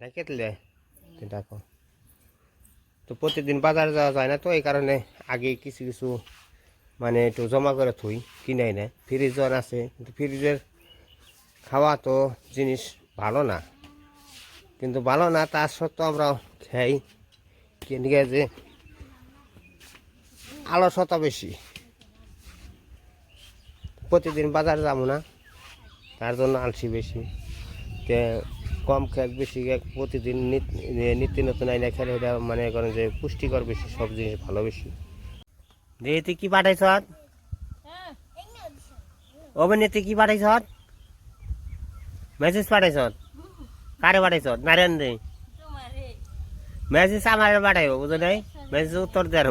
রেখে দিলে তো প্রতিদিন বাজারে যাওয়া যায় না তো, এই কারণে আগে কিছু কিছু মানে একটু জমা করে থুই, কিনাই না। ফ্রিজর আছে, কিন্তু ফ্রিজের খাওয়া তো জিনিস ভালো না। কিন্তু ভালো না তার সত্ত্বেও আমরা খাই। কিনে যে আলসতা বেশি। প্রতিদিন বাজার যাব না, তার জন্য আলসি বেশি। তে কম খেক, বেশি খেক, প্রতিদিন নিত্য নতুন আইনা খেলে এটা মানে করেন যে পুষ্টিকর বেশি, সব জিনিস ভালো বেশি। দিয়ে কি পাঠাইছ ওভেনে তুই কি পাঠাইছ মেসেজ পাঠাইছ কারে পাঠাইছ নারায়ণ দে। মেসেজ আমার পাঠাইব, বুঝো নাই? মেসেজ উত্তর দেয়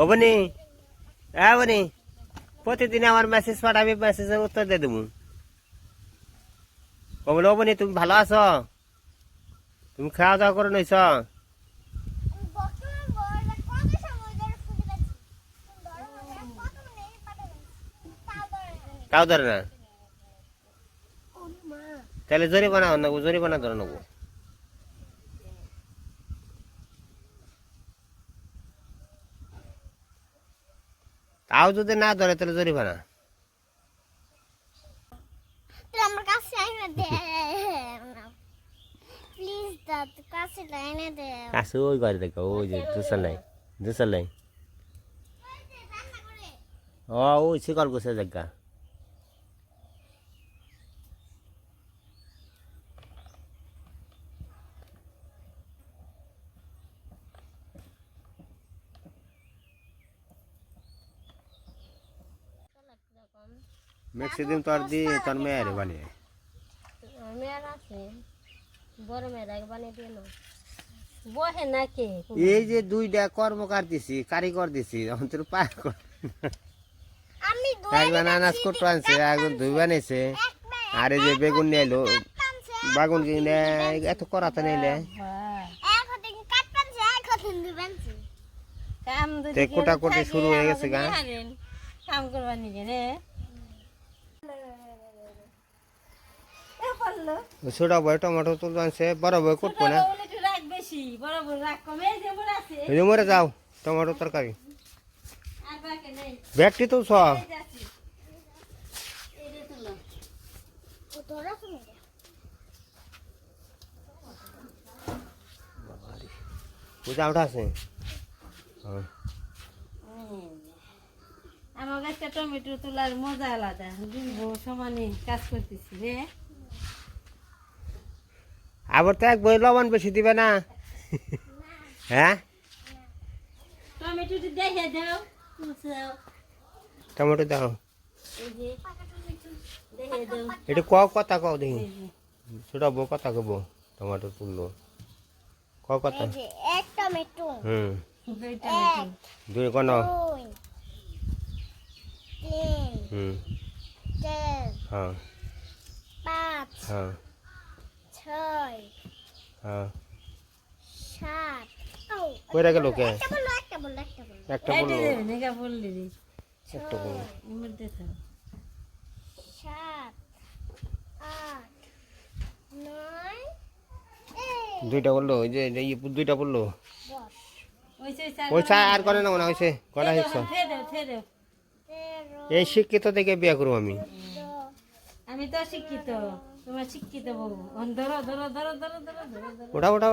ওবনি হ্যাঁ বনি প্রতিদিন আমার মেসেজ পাঠাবি মেসেজের উত্তর দিয়ে দেবো। ও বনি তুমি ভালো আছো? তুমি খাওয়া দাওয়া করে নইছ তাও ধরে না? না তাহলে জরিমানা নেব জরিমানা ধরে নেব। তাও যদি না ধরে তাহলে জরিমানা। তুই আমার কাছে আইনা দে। প্লিজ দা তুই কাছে আইনা দে। কাছে ওই ঘরে দেখো ওই যে দুসার নাই দুসার নাই। ও ওই শিকল বসে জায়গা। ম্যাক্সিদিন তোর দি তোর মেয়ের বানিয়ে মেয়ের আছে বড় মেয়েরা বানিয়ে নাও বহে নাকি এই যে দুইটা কর্মকার দিছি কারিগর দিছি এখন তোর পায় কর আমি একবার আনাজ করতে আনছে একজন দুই বানাইছে আর এই যে বেগুন নিয়ে এলো বাগুন কিনে এত করাতে নিলে কোটাকুটি শুরু হয়ে গেছে গা। কাম করবার নিজে রে ছোট বই টমেটো তুলতে আনছে বড় বই কুটবো না মরে যাও টমেটো তরকারি। ব্যাগটি পূজা ওঠা হ্যাঁ। আমার কাছে টমেটো তোলার মজা আলাদা। সমানে কাজ করতেছি রে আবার তো এক বই লবণ বেশি দিবে না। হ্যাঁ? টমেটো দাও মুছাও। টমেটো দাও। এই যে দেখে দাও। এটা ক কথা কও দেখি। ছোট বউ কথা কব টমেটো তুললো ক কথা। এই এক টমেটো। হুম। দুই টমেটো। দুই কোন। হুম। হ্যাঁ। হ্যাঁ। ছয় হ্যাঁ। সাত কইরা গেল কে? একটা বলল একটা বলল একটা বলল। বলল। দেবে নেগা বললি রে। একটা বলল। এর মধ্যে থাক। সাত আট নয় দুইটা বলল ওই যে এই দুইটা বলল। আর করে না মনে হয়েছে? করা হয়েছে এই শিক্ষিত থেকে বিয়ে করব আমি। আমি তো শিক্ষিত তোমার শিক্ষিত বউ অন ধরো ধরো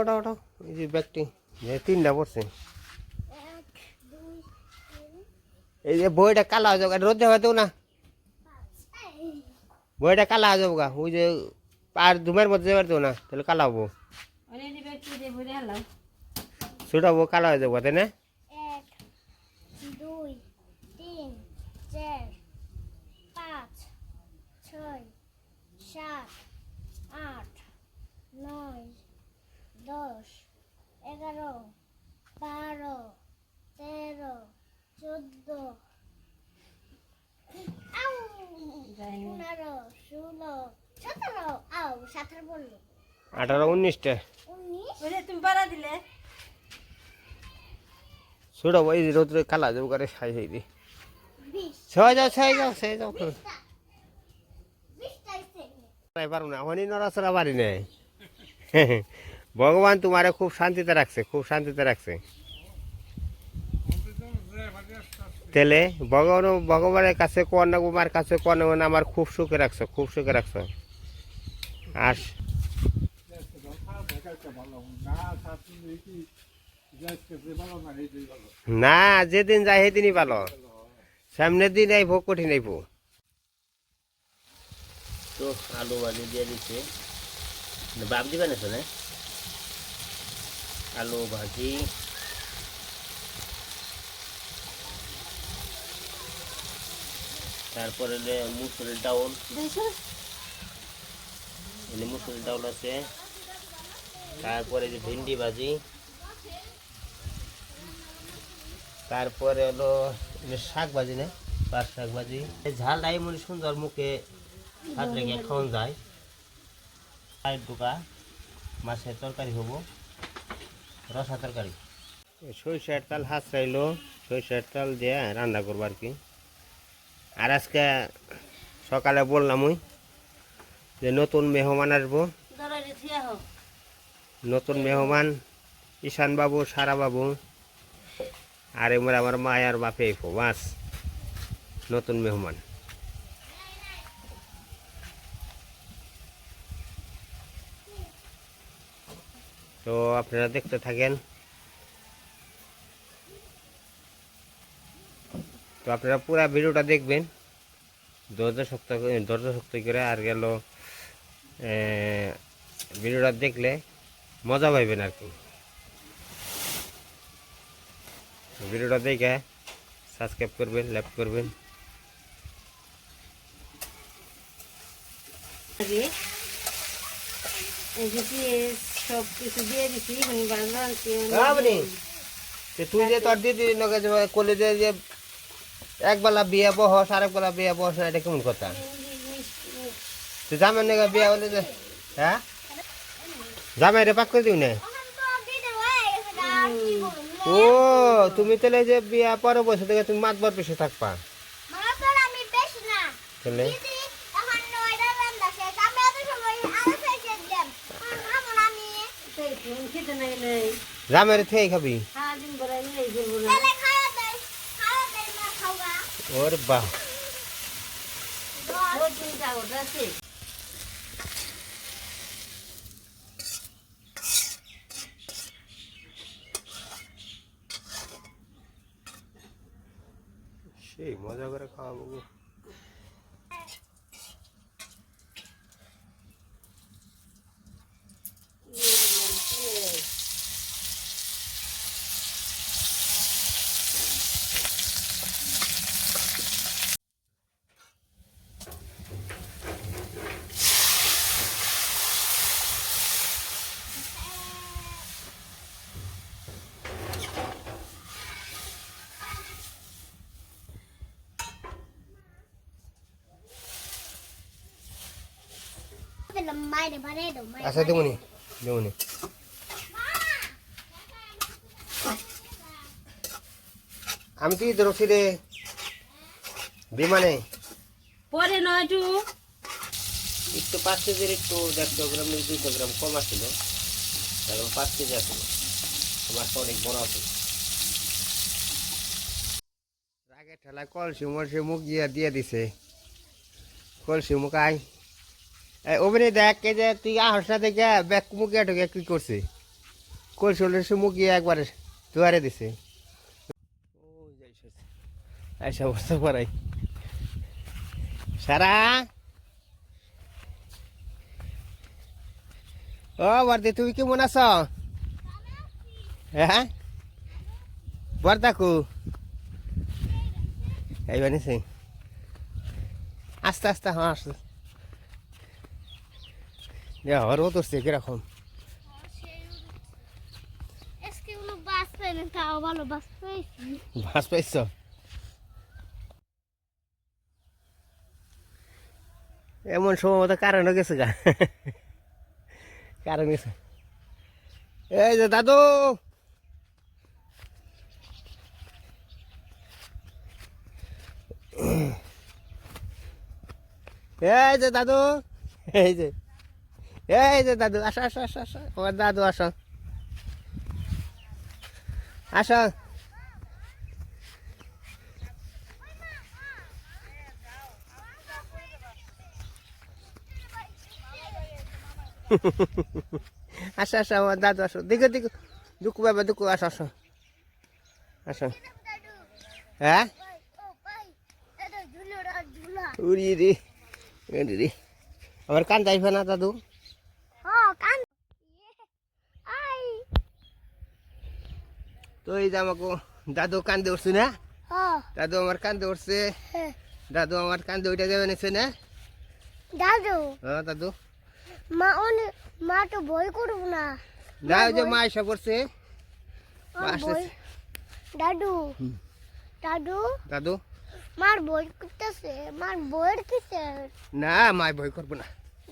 ধরো এই যে ব্যাগটি তিনটা পড়ছে। এই যে বইটা কালা হয়ে যাবে রোদে হয়তো না? বইটা কালা হয়ে যাব গা ওই যে আর ধুমের মধ্যে যাবে তো না তাহলে কালা হব। অনেক ব্যক্তি দিয়ে বলে হালাও ছোট হব কালা হয়ে যাব তাই না এক দুই তিন চার পাঁচ ছয় সাত আট নয় দশ এগারো বারো তেরো চোদ্দ। পনেরো ষোলো সতেরো আউ সতেরো বলল। আঠারো উনিশটা। উনিশ? ওরে তুমি বাড়া দিলে। ছোট হব এই যে রোদ্রে কালা যাব করে সাই সাই দি। ছয় যাও ছয় যাও ছয় যাও। পারো না হনি নড়াচড়া পারি নেই। ভগবান তোমারে খুব শান্তিতে রাখছে, খুব শান্তিতে রাখছে। তেলে ভগবান, ভগবানের কাছে কন্যা কুমার কাছে কন্যা মানে আমার খুব সুখে রাখছো, খুব সুখে রাখছো। আর না, যেদিন যায় সেদিনই ভালো। সামনের দিন আইব কঠিন আইব তো আলু ভাজি দিয়ে দিচ্ছে বাপ দিবে না শোনে আলু ভাজি তারপরে মুসুরের ডাউল এনে মুসুরের ডাউল আছে তারপরে যে ভেন্ডি ভাজি তারপরে হলো শাক ভাজি না পাট শাক ভাজি এই ঝালটা এমন সুন্দর মুখে হাত রেখে খাওয়ান যায় আর ডুকা মাছের তরকারি হব, রসা তরকারি। সরিষার তাল হাত চাইলো সরিষার তাল দিয়ে রান্না করব আর কি। আর আজকে সকালে বললাম ওই যে নতুন মেহমান আসব। নতুন মেহমান ঈশান বাবু, সারা বাবু, আর এবার আমার মায়ার বাপে, বাস, নতুন মেহমান। তো আপনারা দেখতে থাকেন। তো আপনারা পুরো ভিডিওটা দেখবেন। ধৈর্য শক্ত ধৈর্য শক্তি করে আর গেল ভিডিওটা দেখলে মজা পাইবেন আর কি। ভিডিওটা দেখে সাবস্ক্রাইব করবেন লাইক করবেন। এই যে সব কিছু দিয়ে দিছি মানে আপনি তুই যে তোর দিদি নকে যে কলে যে যে একবেলা বিয়ে বহস আরেক বেলা বিয়ে বহস না এটা কেমন কথা? তুই জামের নাকি বিয়ে হলে যে হ্যাঁ? জামাই রে পাক করে দিও না? ও তুমি তাহলে যে বিয়ে পরে বসে থেকে তুমি মাতবার পেশে থাকবা। মনে কর আমি বেশি না। তাহলে দিদি এখন নয়টা রান্না শেষ। আমি এত সময় আরও শেষে দিলাম। এখন খাব না আমি। খেতে নাই নাই জামাইরে থেকে খাবি সারাদিন বেড়াই নেই করব না তাহলে খাওয়া দেয়। খাওয়া দেয় না। খাওয়া। ওর বাহ সেই মজা করে খাওয়াবো আচ্ছা দেবনি দেবনি। আমি তুই ধরছি রে বিমানে? পরে নয় একটু একটু পাঁচ কেজির একটু দেড়শো গ্রাম দুইশো গ্রাম কম আসছিল এখন পাঁচ কেজি আসছিল মাছটা অনেক বড় আছে। ঠেলা কলসি মলসি মুখ দিয়ে দিয়ে দিছে। কলসি মুখ আই অভিনে দেখ কে যে তুই আহস না দেখে ব্যাগ মুখ ঢুকে কি করছে? কলসি মলসি মুখ গিয়ে একবারে দুয়ারে দিছে। আইসা বসতে পারাই। সারা? ও বর্দি, তুমি কেমন আছো? হ্যাঁ? বর্দাকু এই বানিয়েছে। আস্তে আস্তে হ্যাঁ আসতে কীরকম বাস বাস পেয়েছি। মাছ পাইছ এমন সময় মতো কারণও গেছে গা কারণ গেছে এই যে দাদু এই যে দাদু এই যে এই যে দাদু, আসো আসো আসো আসো। আমার দাদু, আসো। আসো। আসো আসো, আমার দাদু, আসো। দেখো দেখো দুকু বাবা, দুকু, আসো আসো। আসো। দাদু হ্যাঁ? ভাই ও ভাই দাদা ঝুলো রা ঝুলা উড়ি রে উড়ি রে আমার কান যাইবে না, দাদু ও কান আই তো এই যে আমাকে দাদু কান্দে উঠছে না? দাদু আমার কান্দে উঠছে। হ্যাঁ। দাদু আমার কান্দে ওইটা যাবে নিচ্ছে না দাদু? হ্যাঁ দাদু। মা অনেক মা তো বই করব না। না ওই যে মা এসে পড়ছে। মা দাদু। দাদু? দাদু? মার বই করতেছে। মার বইয়ের কিসের? না মায় ভয় করব না।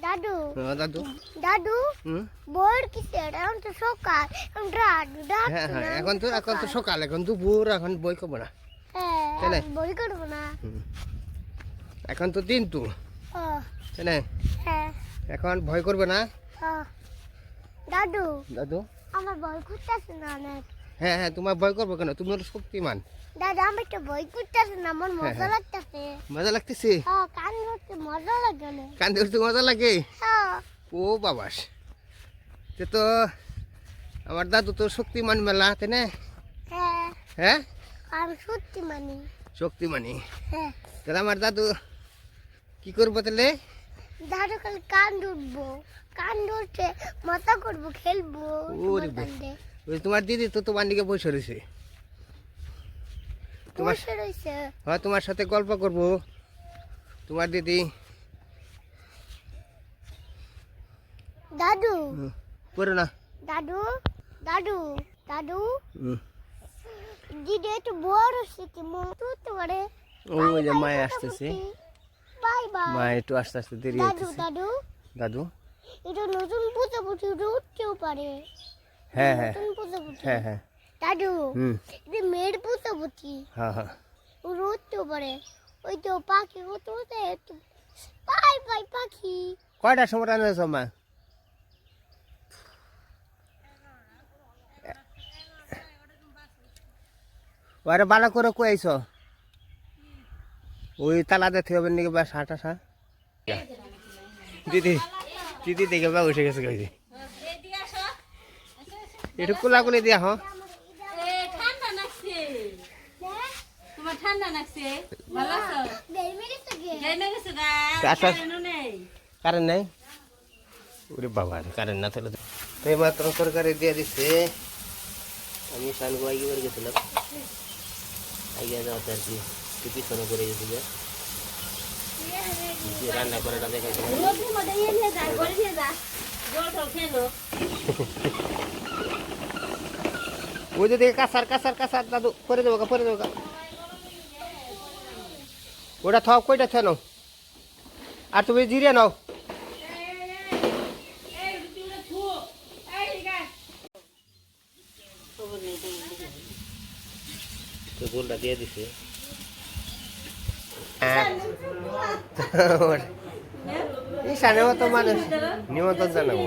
দাদু। হ্যাঁ দাদু। দাদু হুম? বইয়ের কিসের এখন তো সকাল। এখন রাত রাত হ্যাঁ হ্যাঁ এখন তো এখন তো সকাল। এখন দুপুর এখন বই করব না। হ্যাঁ বই করব না। এখন তো দিন তো। তাই হ্যাঁ। এখন ভয় করবে না? দাদু দাদু? আমার করতেছে না হ্যাঁ হ্যাঁ তোমার ভয় করব কেন? তুমি শক্তিমান। দাদা আমি তো বই করতেছে না আমার হ্যাঁ, মজা হ্যাঁ। লাগতেছে। মজা লাগতেছে? কান ধরতে মজা লাগে না। কান্দে উঠতে মজা লাগে? হ্যাঁ ও বাবাস। সে তো আমার দাদু তো শক্তিমান মেলা তাই না? হ্যাঁ। হ্যাঁ? আমি সত্যি মানি শক্তিমানি। হ্যাঁ। তাহলে আমার দাদু কি করব তাহলে? দাদু কাল কান ধরবো। কান ধরতে মাথা করব খেলব তোমার দিদি তো তোমার দিকে বসে রয়েছে। তোমার হ্যাঁ তোমার সাথে গল্প করব। তোমার দিদি। দাদু। করো না। দাদু দাদু দাদু। দিদি একটু বড় হচ্ছে কি মন তুলতে পারে ওই যে মায় আসতেছে। Bye bye. মা একটু আস্তে আস্তে দেরি দাদু দাদু। দাদু? এটা নতুন পুজো পুজো উঠতেও পারে। হ্যাঁ হ্যাঁ। নতুন পুজো পুজো হ্যাঁ হ্যাঁ। দাদু হুম। এটা মেয়ের পুজো পুজি হ্যাঁ হ্যাঁ। ও উঠতেও ওই তো পাখি হতে হতে একটু বাই বাই পাখি। কয়টার সময় রান্না মা ওরে ভালো করে কইছ ওই তালা দেখতে হবে নাকি বা সাটা সা? দিদি দিদি দেখে বা উঠে গেছে কইছি। একটু কোলাকুলি দিয়া হ এ ঠান্ডা লাগছে তোমার ঠান্ডা লাগছে। ভালো আছো? বের মেরেছে গে? জেনে গেছো গা? আচ্ছা। কারেন্টও নেই। কারেন্ট নাই? ওরে বাবা কারেন্ট না তাহলে তো তো এইমাত্র তরকারি দিয়ে দিচ্ছে আমি সান গোয়াই করে গেছিলাম। আইয়া যাওয়াতে আর কি একটু পিছনে করে গেছি যে যে রান্না করাটা দেখাইছিলাম রোদের মধ্যে নিয়ে যা ঘরে নিয়ে যা। জল টল খেলো ওই যে দেখে কাঁচার কাঁচার কাঁচার দাদু করে দেবো করে দেবো। ওটা থাও কইটা থে নাও? আর তুমি জিরে নাও। তো গোলটা দিয়ে দিছে। ঈশানেও তো মানুষ। নিমন্ত্রণ জানাব।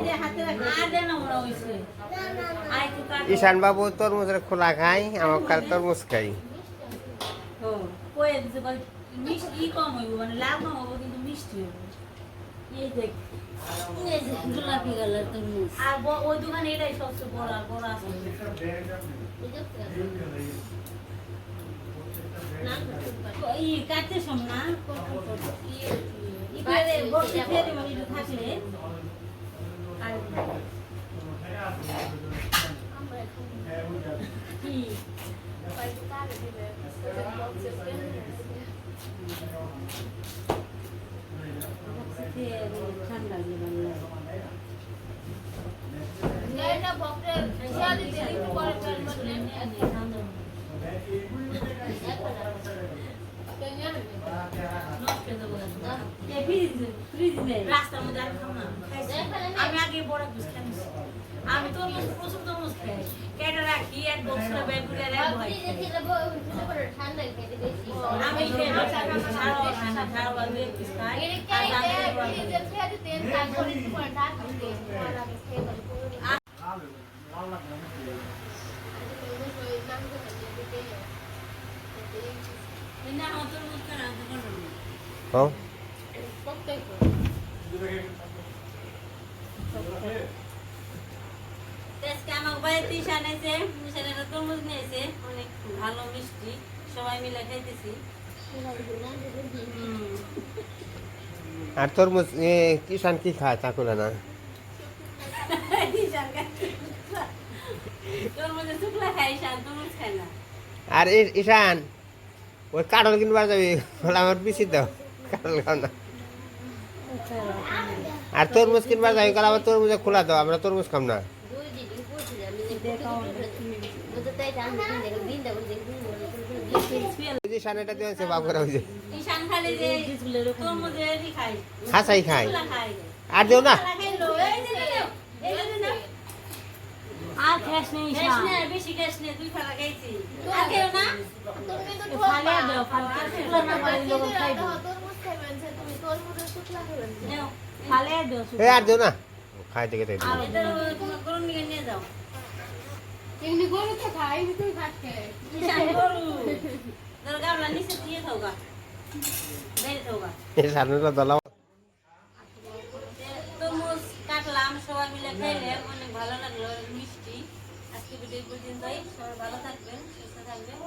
ঈশান বাবু তরমুজের খোলা খাই আমার কাল তরমুজ খাই। মিষ্টি ই কম হইব মানে লাভ কম হইব কিন্তু মিষ্টি হইব। এই দেখ এই গোলাপি কালার তরমুজ আর ওই দোকানে এটাই সবচেয়ে বড় আর বড় আছে। ই কাটতে সম না ইবারে বসে ফেরে মানে থাকলে। আর কি? ঠান্ডা লাগে রাস্তার মধ্যে আর খাও না খাইছি। আমি আগে বড় পিস খাইছি আমি তরমুজ প্রচুর তরমুজ খাই কেটে আজকে আমার বাড়িতে ঈশান এসে ঈশান একটা তরমুজ নিয়েছে। অনেক ভালো মিষ্টি। সবাই মিলে খাইতেছি। আর তরমুজ এ, কিষান কি খায়? করে না। আর ঈশান ওই কাঠল কিনবার যাবি? আমার পিসি দাও কাঠল খাও না। আর তরমুজ কিনবার যাবি? কারণ আমার তরমুজে খোলা দাও আমরা তরমুজ খাম না। খায় আর দিও না শুকলা খাইলো, এই যে নাও, এই যে নাও। আর খাস না, বেশি খাইস না, দুই ফালা খাইছি। আর খেও না? ফালে দাও ফালে শুকলা না পারি লোক খাইবো নাও। ফালে দাও এ আর দিও না খাই দিও। এটা নিয়ে নিয়ে যাও। ঈশান গরু। গা। বাইরে থাও গা। এই সামনেটা দলাও তরমুজ কাটলাম সবাই মিলে খাইলে অনেক ভালো লাগল মিষ্টি আজকে ভিডিও এই পর্যন্তই সবাই ভালো থাকবেন সুস্থ থাকবেন